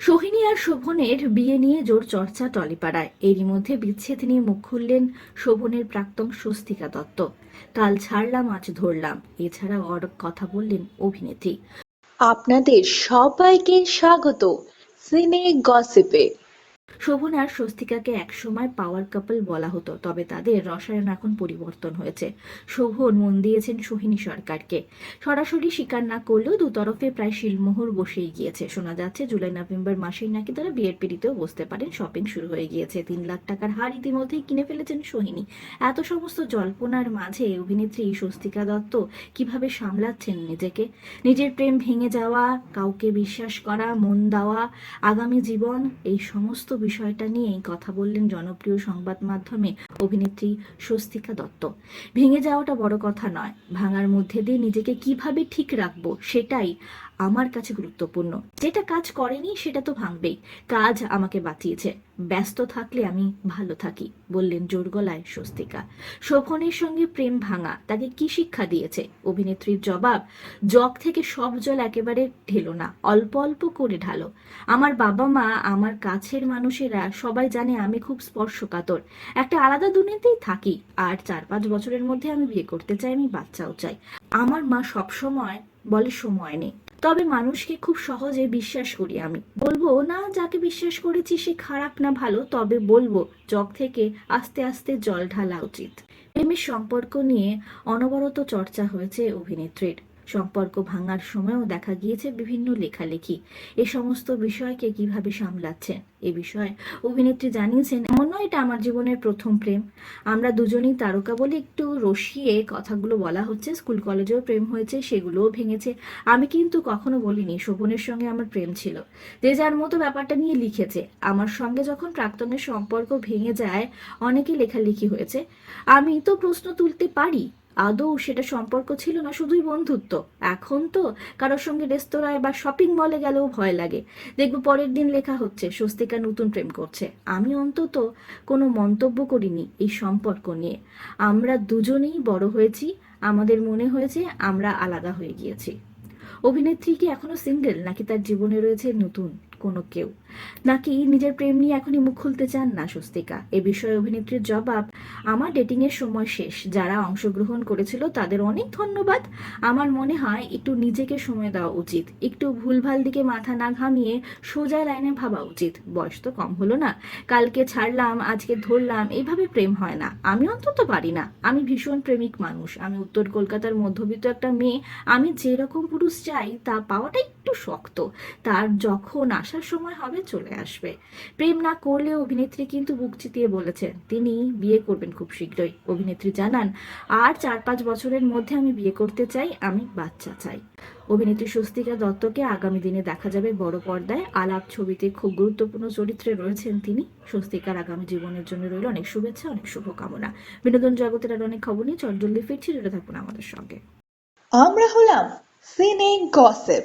সোহিনী আর শোভনের বিয়ে নিয়ে জোর চর্চা টলিপাড়ায়। এরই মধ্যে বিচ্ছেদ নিয়ে মুখ খুললেন শোভনের প্রাক্তন স্বস্তিকা দত্ত। কাল ছাড়লাম, আজ ধরলাম। এছাড়াও অর কথা বললেন অভিনেত্রী। আপনাদের সবাইকে স্বাগত। সিনে গসিপে। শোভন আর স্বস্তিকাকে একসময় পাওয়ার কাপল বলা হতো, তবে তাদের রসায়ন এখন পরিবর্তন হয়েছে। শোভন মন দিয়েছেন সোহিনী সরকারকে। সরাসরি স্বীকার না করলেও দুতরফে প্রায় শিলমোহর বসেই গিয়েছে। শোনা যাচ্ছে, জুলাই নভেম্বর মাসেই নাকি তারা বিয়ের পিড়িতেও বসতে পারেন। শপিং শুরু হয়ে গিয়েছে। তিন লাখ টাকার হার ইতিমধ্যেই কিনে ফেলেছেন সোহিনী। এত সমস্ত জল্পনার মাঝে অভিনেত্রী স্বস্তিকা দত্ত কীভাবে সামলাচ্ছেন নিজেকে? নিজের প্রেম ভেঙে যাওয়া, কাউকে বিশ্বাস করা, মন দেওয়া, আগামী জীবন, এই সমস্ত বিষয়টা নিয়েই কথা বললেন জনপ্রিয় সংবাদ মাধ্যমে অভিনেত্রী স্বস্তিকা দত্ত। ভেঙে যাওয়াটা বড় কথা নয়। ভাঙার মধ্যে দিয়ে নিজেকে কীভাবে ঠিক রাখব সেটাই আমার কাছে গুরুত্বপূর্ণ। যেটা কাজ করেনি, সেটা তো ভাঙবেই। কাজ আমাকে বাঁচিয়েছে। ব্যস্ত থাকলে আমি ভালো থাকি, বললেন জোর গলায় স্বস্তিকা। শোভনের সঙ্গে প্রেম ভাঙা, তাকে কি শিক্ষা দিয়েছে? অভিনেত্রীর জবাব, জগ থেকে সব জল একেবারে ঢেলো না, অল্প অল্প করে ঢালো। আমার বাবা মা, আমার কাছের মানুষেরা সবাই জানে আমি খুব স্পর্শকাতর। একটা আলাদা দুনিয়াতেই থাকি, আর চার পাঁচ বছরের মধ্যে আমি বিয়ে করতে চাই, আমি বাচ্চাও চাই। আমার মা সবসময় বলে, সময় নেই। তবে মানুষকে খুব সহজে বিশ্বাস করি আমি। বলব, না, যাকে বিশ্বাস করেছি সে খারাপ না ভালো, তবে বলব, জগ থেকে আস্তে আস্তে জল ঢালা উচিত। প্রেমের সম্পর্ক নিয়ে অনবরত চর্চা হয়েছে অভিনেত্রীর। সম্পর্ক ভাঙার সময়ও দেখা গিয়েছে বিভিন্ন লেখালেখি। এ সমস্ত বিষয়কে কীভাবে সামলাচ্ছেন এ বিষয়ে অভিনেত্রী জানিয়েছেন, এমন নয়, এটা আমার জীবনের প্রথম প্রেম। আমরা দুজনেই তারকা বলে একটু রসিয়ে কথাগুলো বলা হচ্ছে। স্কুল কলেজেও প্রেম হয়েছে, সেগুলোও ভেঙেছে। আমি কিন্তু কখনো বলিনি, শোভনের সঙ্গে আমার প্রেম ছিল। যে যার মতো ব্যাপারটা নিয়ে লিখেছে। আমার সঙ্গে যখন প্রাক্তনের সম্পর্ক ভেঙে যায়, অনেকে লেখালেখি হয়েছে। আমি তো প্রশ্ন তুলতে পারি। আদৌ সেটা সম্পর্ক ছিল না শুধুই বন্ধুত্ব? এখন তো কারোর সঙ্গে রেস্তোরাঁয় বা শপিং মলে গেলেও ভয় লাগে। দেখব পরের দিন লেখা হচ্ছে, স্বস্তিকা নতুন প্রেম করছে। আমি অন্তত কোনো মন্তব্য করিনি এই সম্পর্ক নিয়ে। আমরা দুজনেই বড় হয়েছি, আমাদের মনে হয়েছে আমরা আলাদা হয়ে গিয়েছি। অভিনেত্রী কি এখনও সিঙ্গেল নাকি তার জীবনে রয়েছে নতুন? কোনো কেউ। নাকি নিজের প্রেম নিয়ে এখনই মুখ খুলতে চান না স্বস্তিকা? এ বিষয়ে অভিনেত্রীর জবাব, আমার ডেটিং এর সময় শেষ। যারা অংশগ্রহণ করেছিল তাদের অনেক ধন্যবাদ। আমার মনে হয় একটু নিজেকে সময় দেওয়া উচিত। একটু ভুলভাল দিকে মাথা না ঘামিয়ে সোজা লাইনে ভাবা উচিত। বয়স তো কম হলো না। কালকে ছাড়লাম, আজকে ধরলাম এইভাবে প্রেম হয় না। আমি অন্তত পারি না। আমি ভীষণ প্রেমিক মানুষ। আমি উত্তর কলকাতার মধ্যবিত্ত একটা মেয়ে। আমি যেরকম পুরুষ চাই তা পাওয়াটা একটু শক্ত। তার যখন আসার সময় হবে, চলে আসবে। প্রেম না করলেও অভিনেত্রী কিন্তু বুক চিতিয়ে বলেছেন, তিনি বিয়ে করবেন খুব শীঘ্রই। অভিনেত্রী জানান, আর চার পাঁচ বছরের মধ্যে আমি বিয়ে করতে চাই, আমি বাচ্চা চাই। অভিনেত্রী স্বস্তিকা দত্তকে আগামী দিনে দেখা যাবে বড় পর্দায়। আলাপ ছবিতে খুব গুরুত্বপূর্ণ চরিত্রে রয়েছেন তিনি। স্বস্তিকার আগামী জীবনের জন্য রইল অনেক শুভেচ্ছা, অনেক শুভকামনা। বিনোদন জগতের আর অনেক খবর নিয়ে চটজলদি ফিরছি। জুড়ে থাকুন আমাদের সঙ্গে। আমরা হলাম সিনে গসিপ